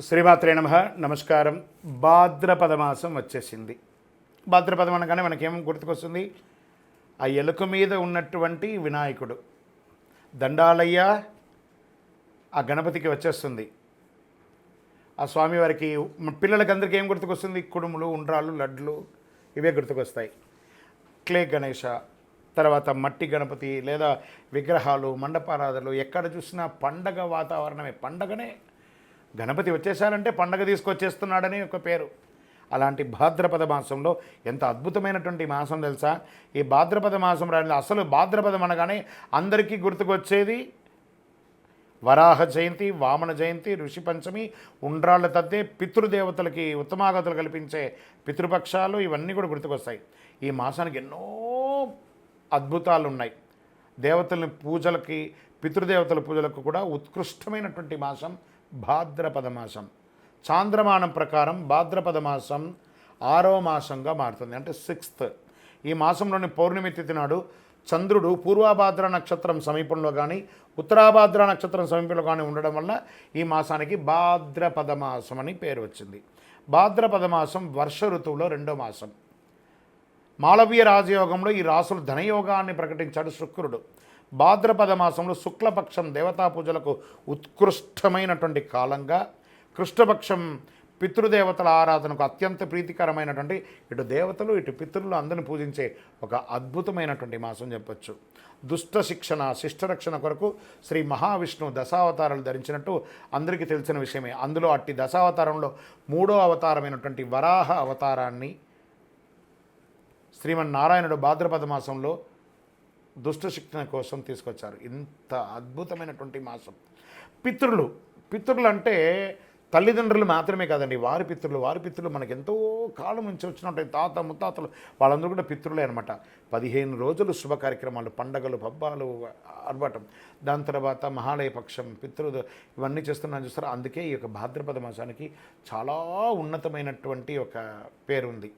శ్రీమాత్రే నమ. నమస్కారం. భాద్రపద మాసం వచ్చేసింది. భాద్రపదం అనగానే మనకేం గుర్తుకొస్తుంది? ఆ ఎలుక మీద ఉన్నటువంటి వినాయకుడు. దండాలయ్య ఆ గణపతికి వచ్చేస్తుంది. ఆ స్వామివారికి మన పిల్లలకి అందరికీ ఏం గుర్తుకొస్తుంది? కుడుములు ఉండ్రాళ్ళు లడ్లు ఇవే గుర్తుకొస్తాయి. క్లే గణేష తర్వాత మట్టి గణపతి లేదా విగ్రహాలు మండపారాధనలు ఎక్కడ చూసినా పండగ వాతావరణమే. పండగనే గణపతి వచ్చేసారంటే పండగ తీసుకొచ్చేస్తున్నాడని ఒక పేరు. అలాంటి భాద్రపద మాసంలో ఎంత అద్భుతమైనటువంటి మాసం తెలుసా? ఈ భాద్రపద మాసం రాని అసలు భాద్రపదం అనగానే అందరికీ గుర్తుకొచ్చేది వరాహ జయంతి వామన జయంతి ఋషి పంచమి ఉండ్రాళ్ళ తద్దే పితృదేవతలకి ఉత్తమాగతులు కల్పించే పితృపక్షాలు ఇవన్నీ కూడా గుర్తుకొస్తాయి. ఈ మాసానికి ఎన్నో అద్భుతాలు ఉన్నాయి దేవతల పూజలకి పితృదేవతల పూజలకు కూడా ఉత్కృష్టమైనటువంటి మాసం భాద్రపద మాసం చాంద్రమానం ప్రకారం భాద్రపద మాసం ఆరో మాసంగా మారుతుంది. అంటే సిక్స్త్. ఈ మాసంలోని పౌర్ణమి తిథి నాడు చంద్రుడు పూర్వాభాద్ర నక్షత్రం సమీపంలో కానీ ఉత్తరాభాద్ర నక్షత్రం సమీపంలో కానీ ఉండడం వల్ల ఈ మాసానికి భాద్రపద మాసం అని పేరు వచ్చింది. భాద్రపద మాసం వర్ష ఋతువులో రెండో మాసం. మాళవీయ రాజయోగంలో ఈ రాసులు ధనయోగాన్ని ప్రకటించాడు శుక్రుడు. భాద్రపద మాసంలో శుక్లపక్షం దేవతా పూజలకు ఉత్కృష్టమైనటువంటి కాలంగా కృష్ణపక్షం పితృదేవతల ఆరాధనకు అత్యంత ప్రీతికరమైనటువంటి ఇటు దేవతలు ఇటు పితృలు అందరిని పూజించే ఒక అద్భుతమైనటువంటి మాసం చెప్పచ్చు. దుష్ట శిక్షణ శిష్టరక్షణ కొరకు శ్రీ మహావిష్ణువు దశావతారాలు ధరించినట్టు అందరికీ తెలిసిన విషయమే. అందులో అట్టి దశావతారంలో మూడో అవతారమైనటువంటి వరాహ అవతారాన్ని శ్రీమన్నారాయణుడు భాద్రపద మాసంలో దుష్ట శిక్షణ కోసం తీసుకొచ్చారు. ఇంత అద్భుతమైనటువంటి మాసం. పితృలు పితృలు అంటే తల్లిదండ్రులు మాత్రమే కాదండి. వారి పితృలు వారి పితృలు మనకి ఎంతో కాలం నుంచి వచ్చినట్టు తాత ముత్తాతలు వాళ్ళందరూ కూడా పితృలే అనమాట పదిహేను రోజులు శుభ కార్యక్రమాలు పండగలు పబ్బాలు ఆర్భాటం దాని తర్వాత మహాలయ పక్షం పితృ ఇవన్నీ చేస్తున్నాను చూస్తారు? అందుకే ఈ యొక్క భాద్రపద మాసానికి చాలా ఉన్నతమైనటువంటి ఒక పేరు ఉంది